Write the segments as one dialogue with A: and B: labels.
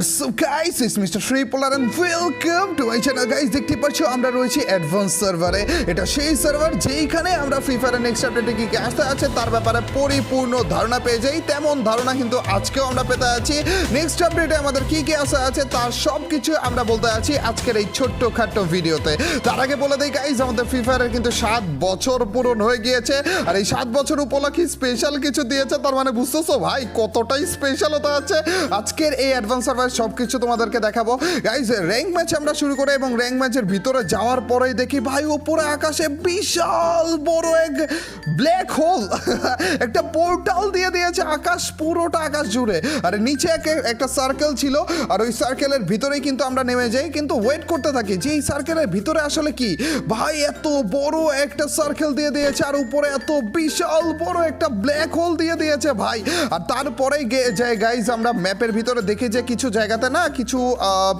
A: What's up guys it's mister Shri Polar and welcome to my channel guys দেখতে পাচ্ছ, আমরা রয়েছি advance সার্ভারে এটা সেই সার্ভার যেইখানে আমরা ফ্রি ফায়ারের নেক্সট আপডেটে কি কি আসতে আছে তার ব্যাপারে পরিপূর্ণ ধারণা পেয়ে যাই। তেমন ধারণা কিন্তু আজকেও আমরা পেতে আছি নেক্সট আপডেটে আমাদের কি কি আসা আছে তার সব কিছু আমরা বলতে আছি আজকের এই ছোট্ট খাট্ট ভিডিওতে। তার আগে বলে দেই গাইস আমাদের ফ্রি ফায়ারের কিন্তু সাত বছর পূরণ হয়ে গিয়েছে। আর এই সাত বছর উপলক্ষে স্পেশাল কিছু দিয়েছে, তার মানে বুঝতেছো ভাই, কতটাই স্পেশাল হতে আছে আজকের এই অ্যাডভান্স সার্ভার সব কিছু তোমাদেরকে দেখাবো। গাইজ র্যাঙ্ক ম্যাচ আমরা শুরু করে এবং র্যাঙ্ক ম্যাচের ভিতরে যাওয়ার পরেই দেখি ভাই, উপরে আকাশে বিশাল বড় এক ব্ল্যাক হোল একটা পোর্টাল দিয়ে দিয়েছে আকাশ, পুরোটা আকাশ জুড়ে। আর নিচে একটা সার্কেল ছিল, আর ওই সার্কেলের ভিতরেই কিন্তু আমরা নেমে যাই। কিন্তু ওয়েট করতে থাকি যে এই সার্কেলের ভিতরে আসলে কি? ভাই, এত বড় একটা সার্কেল দিয়ে দিয়েছে, আর উপরে এত বিশাল বড় একটা ব্ল্যাক হোল দিয়ে দিয়েছে ভাই। আর তারপরেই গে- যে গাইজ আমরা ম্যাপের ভিতরে দেখি যে কিছু জায়গাতে না কিছু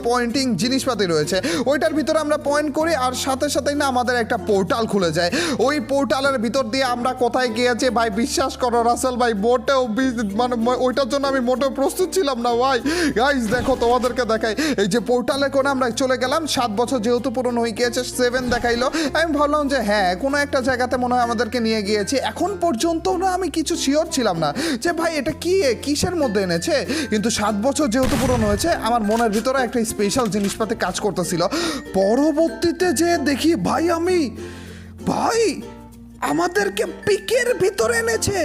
A: পয়েন্টিং জিনিসপাতি রয়েছে। ওইটার ভিতরে আমরা পয়েন্ট করি আর সাথে সাথেই না আমাদের একটা পোর্টাল খুলে যায়। ওই পোর্টালের ভিতর দিয়ে আমরা কোথায় গিয়েছি? ভাই, বিশ্বাস করো, রাসেল ভাই, মোটেও মানে ওইটার জন্য আমি মোটেও প্রস্তুত ছিলাম না, ভাই। গাইজ দেখো, তোমাদেরকে দেখাই। এই যে পোর্টালে করে আমরা চলে গেলাম। সাত বছর যেহেতু পুরনো হয়ে গিয়েছে সেভেন দেখাইলো। আমি ভাবলাম যে হ্যাঁ কোনো একটা জায়গাতে মনে হয় আমাদেরকে নিয়ে গিয়েছে। এখন পর্যন্ত না আমি কিছু শিওর ছিলাম না যে, ভাই, এটা কি কিসের মধ্যে এনেছে? কিন্তু সাত বছর যেহেতু পুরনো হয়েছে। আমার মনের ভিতরে একটা স্পেশাল জিনিসপাতি কাজ করতেছিল। পরবর্তীতে যে দেখি, ভাই আমি, ভাই, আমাদেরকে পিকের ভিতরে এনেছে।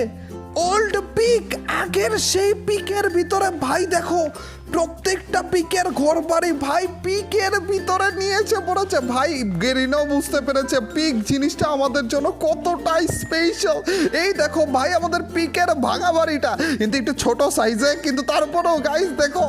A: ওল্ড পিক আগের সেই পিকের ভিতরে, ভাই দেখো প্রত্যেকটা পিকের ঘর বাড়ি ভাই পিকের ভিতরে নিয়েছে পড়েছে। ভাই, গেরিনাও বুঝতে পেরেছে, পিক জিনিসটা আমাদের জন্য কতটাই স্পেশাল এই দেখো ভাই, আমাদের পিকের ভাঙা বাড়িটা। কিন্তু একটু ছোট সাইজে কিন্তু তারপরেও গাইস দেখো।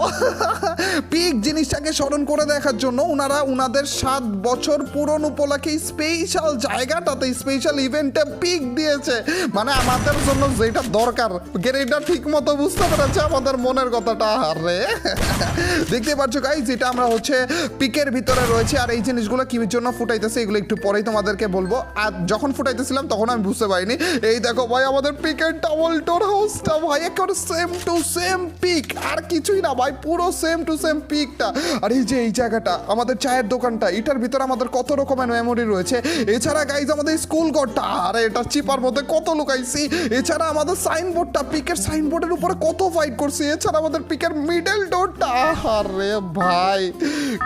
A: পিক জিনিসটাকে স্মরণ করে দেখার জন্য ওনারা ওনাদের সাত বছর পূরণ উপলক্ষে স্পেশাল জায়গাটাতে স্পেশাল ইভেন্টে পিক দিয়েছে। মানে আমাদের জন্য যেটা দরকার গেরিটা ঠিক মতো বুঝতে পেরেছে আমাদের মনের কথাটা। আর আরে দেখতে পাচ্ছ গাই যেটা আমরা হচ্ছে পিকের ভিতরে রয়েছে, আর এই জিনিসগুলো কি জন্য ফুটাইতেছে, এগুলো একটু পরেই তোমাদেরকে বলব। আর যখন ফুটাইতেছিলাম, তখন আমি বুঝতে পারিনি। এই দেখো ভাই, আমাদের পিকের ডাবল ডোর হাউসটা ভাই, একেবারে সেম টু সেম পিক আর কিছুই না ভাই, পুরো সেম টু সেম পিকটা আর এই যে এই জায়গাটা, আমাদের চায়ের দোকানটা, এটার ভিতরে আমাদের কত রকমের মেমোরি রয়েছে। এছাড়া গাইজ আমাদের স্কুল ঘরটা, আরে এটা চিপার মধ্যে কত লুকাইছি এছাড়া আমাদের সাইনবোর্ডটা পিকের সাইনবোর্ডের উপরে কত ফাইট করছি। এছাড়া আমাদের পিকের মিডল door আরে ভাই,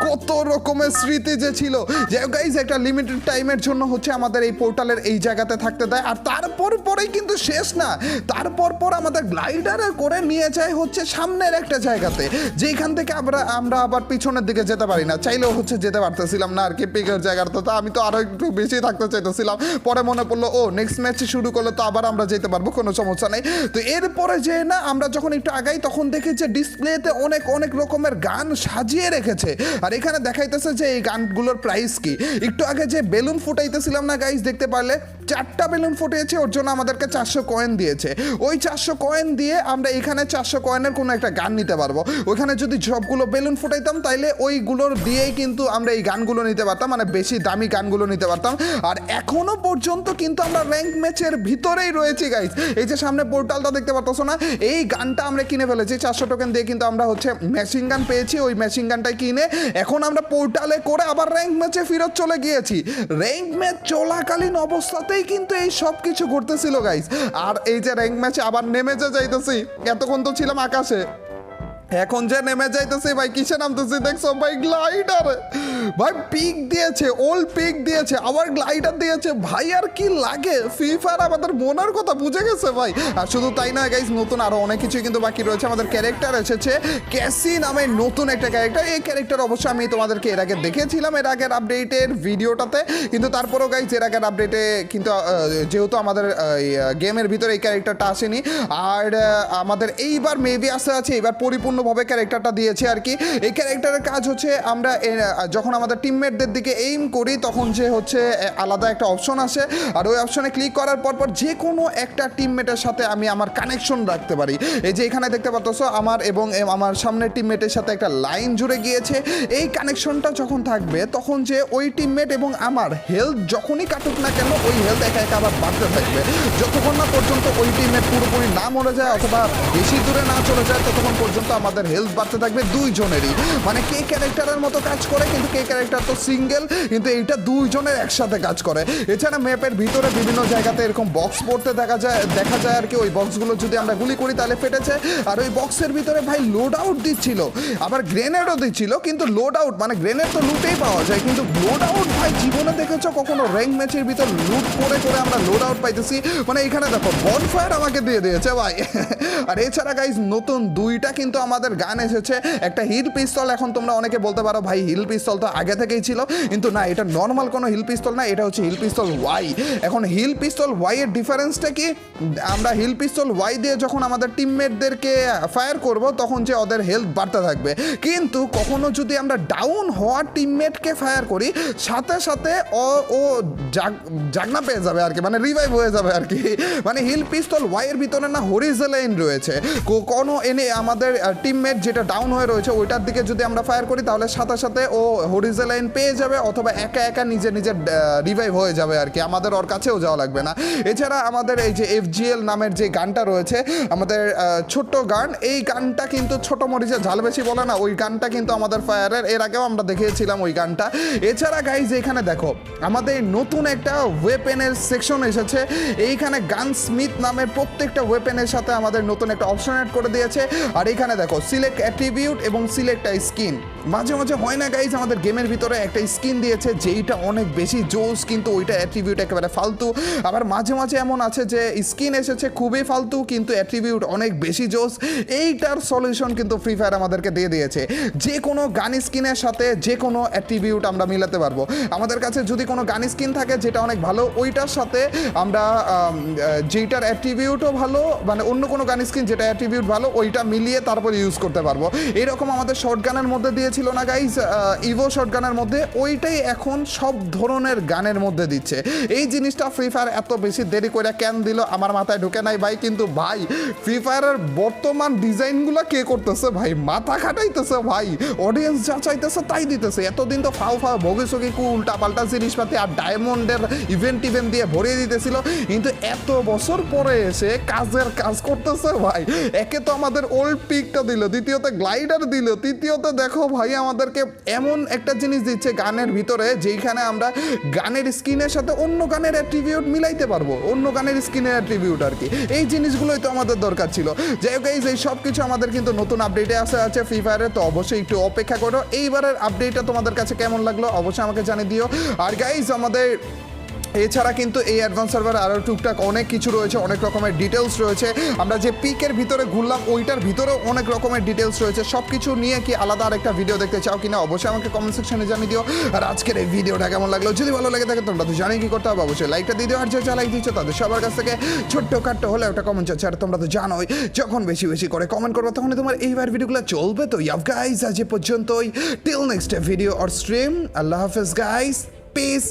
A: কত রকমের স্মৃতি যে ছিল। যে গাইজ একটা লিমিটেড টাইমের জন্য হচ্ছে আমাদের এই পোর্টালের এই জায়গাতে থাকতে দেয়। আর তারপর পরেই কিন্তু শেষ না, তারপর পর আমাদের গ্লাইডারে করে নিয়ে যায় হচ্ছে সামনের একটা জায়গাতে যেখান থেকে আমরা আমরা আবার পিছনের দিকে যেতে পারি না। চাইলেও হচ্ছে যেতে পারতেছিলাম না, আর কি পিকের জায়গাটা তো আমি তো আরও একটু বেশি থাকতে চাইতেছিলাম। পরে মনে পড়ল, ও নেক্সট ম্যাচ শুরু করলে তো আবার আমরা যেতে পারব, কোনো সমস্যা নেই। তো এরপরে যে না, আমরা যখন একটু আগাই, তখন দেখি যে ডিসপ্লেতে অনেক অনেক রকমের গান সাজিয়ে রেখেছে। আর এখানে দেখাইতেছে যে এই গানগুলোর প্রাইস কি। একটু আগে যে বেলুন ফুটাইতেছিলাম না গাইস দেখতে পারলে? চারটা বেলুন ফুটিয়েছে, ওর জন্য আমাদেরকে চারশো কয়েন দিয়েছে। ওই চারশো কয়েন দিয়ে আমরা এখানে চারশো কয়েনের কোনো একটা গান নিতে পারব। ওইখানে যদি সবগুলো বেলুন ফুটাইতাম, তাইলে ওইগুলোর দিয়েই কিন্তু আমরা এই গানগুলো নিতে পারতাম মানে বেশি দামি গানগুলো নিতে পারতাম। আর এখনও পর্যন্ত কিন্তু আমরা র্যাঙ্ক ম্যাচের ভিতরেই রয়েছি গাইস এই যে সামনে পোর্টালটা দেখতে পারতো না, এই গানটা আমরা কিনে ফেলেছি। চারশো টোকেন দিয়ে কিন্তু আমরা হচ্ছে মেশিন গান পেয়েছি, ওই মেশিন গানটাই কিনে। এখন আমরা পোর্টালে করে আবার র্যাঙ্ক ম্যাচে ফেরত চলে গিয়েছি। র্যাঙ্ক ম্যাচ চলাকালীন অবস্থাতেই কিন্তু এই সব কিছু ঘটতেছিল গাইস আর এই যে র্যাঙ্ক ম্যাচে আবার নেমে যে যাইতেছি, এতক্ষণ তো ছিলাম আকাশে। এখন যে নেমে যাইতেছি, ভাই, কিসে নামতেছি? দেখছ, ভাই গ্লাইডার ভাই পিক দিয়েছে ওল্ড পিক দিয়েছে আবার গ্লাইডার দিয়েছে। ভাই আর কি লাগে? ফ্রি ফায়ার আমাদের মনের কথা বুঝে গেছে ভাই। আর শুধু তাই নয় গাইস নতুন আরও অনেক কিছু কিন্তু বাকি রয়েছে। আমাদের ক্যারেক্টার এসেছে ক্যাসি নামে নতুন একটা ক্যারেক্টার এই ক্যারেক্টার অবশ্য আমি তোমাদেরকে এর আগে দেখেছিলাম এর আগের আপডেটের ভিডিওটাতে কিন্তু তারপরেও গাইস এর আগের আপডেটে কিন্তু যেহেতু আমাদের গেমের ভিতরে এই ক্যারেক্টারটা আসেনি। আর আমাদের এইবার মেবি আসতে আছে এবার পরিপূর্ণভাবে ক্যারেক্টারটা দিয়েছে আর কি। এই ক্যারেক্টারের কাজ হচ্ছে আমরা আহ, যখন আমাদের টিমমেটদের দিকে এইম করি, তখন যে হচ্ছে আলাদা একটা অপশন আসে। আর ওই অপশনে ক্লিক করার পর পর যে কোনো একটা টিমমেটের সাথে আমি আমার কানেকশন রাখতে পারি। এই যে এখানে দেখতে পাচ্ছ আমার এবং আমার সামনের টিমমেটের সাথে একটা লাইন জুড়ে গিয়েছে। এই কানেকশনটা যখন থাকবে, তখন যে ওই টিমমেট এবং আমার হেলথ যখনই কাটুক না কেন, ওই হেলথ একা একা আবার বাড়তে থাকবে। যতক্ষণ না পর্যন্ত ওই টিমমেট পুরোপুরি না মরে যায় অথবা বেশি দূরে না চলে যায়, ততক্ষণ পর্যন্ত আমাদের হেলথ বাড়তে থাকবে দুইজনেরই। মানে কে ক্যারেক্টারের মতো কাজ করে, কিন্তু কে ক্যারেক্টার তো সিঙ্গেল কিন্তু এইটা দুইজনের একসাথে কাজ করে। এছাড়া ম্যাপের ভিতরে বিভিন্ন জায়গাতে এরকম বক্স পড়তে দেখা যায় দেখা যায় আর কি, ওই বক্সগুলো যদি আমরা গুলি করি তাহলে ফেটেছে। আর ওই বক্সের ভিতরে ভাই লোড আউট দিচ্ছিল, আবার গ্রেনেডও দিচ্ছিল, কিন্তু লোড আউট মানে গ্রেনেড তো লুটেই পাওয়া যায়, কিন্তু লোড আউট ভাই জীবনে দেখেছ কখনো র্যাঙ্ক ম্যাচের ভিতর লুট করে করে আমরা লোড আউট পাইতেছি? মানে এখানে দেখো বনফায়ার আমাকে দিয়ে দিয়েছে ভাই। আর এছাড়া গাইজ নতুন দুইটা কিন্তু আমাদের গান এসেছে। একটা হিল পিস্তল এখন তোমরা অনেকে বলতে পারো, ভাই হিল পিস্তল তো আগে থেকেই ছিল। কিন্তু না, এটা নর্মাল কোনো হিল পিস্তল না, এটা হচ্ছে হিল পিস্তল ওয়াই এখন হিল পিস্তল ওয়াই এর ডিফারেন্সটা কি? আমরা হিল পিস্তল ওয়াই দিয়ে যখন আমাদের টিমমেটদেরকে ফায়ার করব, তখন যে ওদের হেলথ বাড়তে থাকবে। কিন্তু কখনো যদি আমরা ডাউন হওয়া টিমমেটকে ফায়ার করি, সাথে সাথে ও ও জাগ- জাগনা পেয়ে যাবে আর কি মানে রিভাইভ হয়ে যাবে আর কি। মানে হিল পিস্তল ওয়াইয়ের ভিতরে না হরিজেলাইন রয়েছে। কোনো এনে আমাদের টিমমেট যেটা ডাউন হয়ে রয়েছে, ওইটার দিকে যদি আমরা ফায়ার করি, তাহলে সাথে সাথে ও হরিজেলাইন পেয়ে যাবে অথবা একা একা নিজে নিজে রিভাইভ হয়ে যাবে আর কি। আমাদের ওর কাছেও যাওয়া লাগবে না। এছাড়া আমাদের এই যে এফজিএল নামের যে গানটা রয়েছে, আমাদের ছোট্ট গান, এই গানটা কিন্তু ছোট মরিচে, ঝাল বেশি বলে না, ওই গানটা কিন্তু আমাদের ফায়ারের, এর আগেও আমরা দেখিয়েছিলাম ওই গানটা। এছাড়া গাইজ এখানে দেখো, আমাদের নতুন একটা ওয়েপেনের সেকশন এসেছে। এইখানে গান স্মিথ নামের প্রত্যেকটা ওয়েপেনের সাথে আমাদের নতুন একটা অপশন অ্যাড করে দিয়েছে। আর এখানে দেখো সিলেক্ট অ্যাট্রিবিউট এবং সিলেক্ট আই স্কিন মাঝে মাঝে হয় না গাইজ আমাদের গেমের ভিতরে একটা স্কিন দিয়েছে যেইটা অনেক বেশি জোস, কিন্তু ওইটা অ্যাট্রিবিউট একেবারে ফালতু। আবার মাঝে মাঝে এমন আছে যে স্কিন এসেছে খুবই ফালতু, কিন্তু অ্যাট্রিবিউট অনেক বেশি জোস। এইটার সলিউশন কিন্তু ফ্রি ফায়ার আমাদেরকে দিয়ে দিয়েছে। যে কোনো গান স্কিনের সাথে যে কোনো অ্যাট্রিবিউট আমরা মিলাতে পারব। আমাদের কাছে যদি কোনো গান স্কিন থাকে যেটা অনেক ভালো, ওইটার সাথে আমরা যেইটার অ্যাট্রিবিউটও ভালো মানে অন্য কোনো গান স্কিন যেটা অ্যাট্রিবিউট ভালো, ওইটা মিলিয়ে তারপর ইউজ করতে পারব। এরকম আমাদের শর্ট গানের মধ্যে দিয়েছিল না গাইজ ইভো শর্ট গানের মধ্যে ওইটাই এখন সব ধরনের গানের মধ্যে দিচ্ছে। এই জিনিসটা ফ্রি ফায়ার এত বেশি দেরি করে কেন দিল? আমার মাথায় ঢুকে নাই ভাই, কিন্তু ভাই ফ্রি ফায়ারের বর্তমান ডিজাইনগুলো কে করতেছে ভাই? মাথা খাটাইতেছে ভাই অডিয়েন্স যা চাইতেছে তাই দিতেছে। এতদিন তো ফাও ফাও ভোগে সগি কু উল্টা পাল্টা জিনিসপাতি আর ডায়মন্ডের ইভেন্ট টিভেন্ট দিয়ে ভরিয়ে দিতেছিল। কিন্তু এত বছর পরে এসে কাজের কাজ করতেছে ভাই। একে তো আমাদের ওল্ড পিকটা দিল, দ্বিতীয়ত গ্লাইডার দিল, তৃতীয়তে দেখো ভাই, আমাদেরকে এমন একটা জিনিস দিচ্ছে গানের ভিতরে, যেইখানে আমরা গানের স্কিনের সাথে অন্য গানের অ্যাট্রিবিউট মিলাইতে পারব, অন্য গানের স্কিনের অ্যাট্রিবিউট আর কি। এই জিনিসগুলোই তো আমাদের দরকার ছিল। যাই হোক এই সব কিছু আমাদের কিন্তু নতুন আপডেটে আসা আছে ফ্রি ফায়ারে তো অবশ্যই একটু অপেক্ষা করো। এইবারের আপডেটটা তোমাদের কাছে কেমন লাগল অবশ্যই আমাকে জানিয়ে দিও। আর গাইজ আমাদের এছাড়া কিন্তু এই অ্যাডভান্স সার্ভার আরও টুকটাক অনেক কিছু রয়েছে, অনেক রকমের ডিটেলস রয়েছে। আমরা যে পিকের ভিতরে ঘুরলাম, ওইটার ভিতরেও অনেক রকমের ডিটেলস রয়েছে। সব কিছু নিয়ে কি আলাদা আরেকটা ভিডিও দেখতে চাও কিনা? অবশ্যই আমাকে কমেন্ট সেকশনে জানিয়ে দিও। আর আজকের এই ভিডিওটা কেমন লাগল? যদি ভালো লাগে থাকে, তোমরা তো জানি কি করতে হবে। অবশ্যই লাইকটা দিয়ে দিও। আর যে লাইক দিচ্ছ, তাদের সবার কাছ থেকে ছোট্ট কাট্ট হলে একটা কমেন্ট চাচ্ছে। আর তোমরা তো জানোই, যখন বেশি বেশি করে কমেন্ট করবে, তখনই তোমার এইবার ভিডিওগুলো চলবে। তো ইয়াভ গাইজ আজ এ পর্যন্তই। Till next video or stream আল্লাহ হাফেজ গাইজ পিস